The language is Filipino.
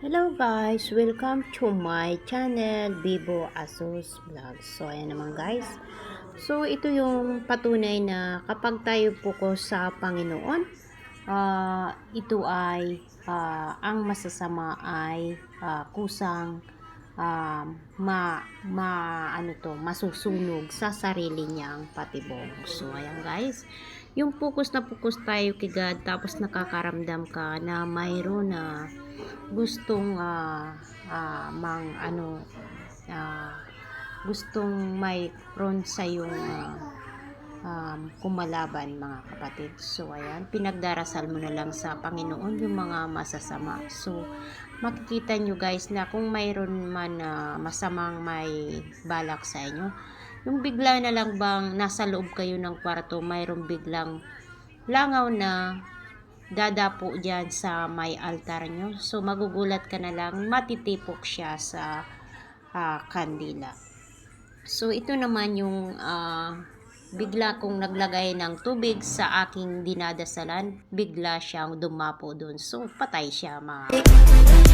Hello guys, welcome to my channel Bibo Asus Vlog. So ayan naman guys. So ito yung patunay na kapag tayo focus sa Panginoon, ah, ito ay ah, ang masasama ay ah, kusang ah, ma, ma ano to, masusunog sa sarili niyang patibong. So ayan guys, yung focus na focus tayo kay God tapos nakakaramdam ka na mayroon na gustong ah, ah, mang ano ah, gustong may front sa yung ah, um, kumalaban mga kapatid. So ayan, pinagdarasal mo na lang sa Panginoon yung mga masasama. So makikita nyo guys na kung mayroon man na masamang may balak sa inyo, yung bigla na lang bang nasa loob kayo ng kwarto, mayroong biglang langaw na dadapo dyan sa may altar nyo. So, magugulat ka na lang, matitipok siya sa ah, kandila. So, ito naman yung ah, bigla kong naglagay ng tubig sa aking dinadasalan, bigla siyang dumapo doon. So, patay siya mga.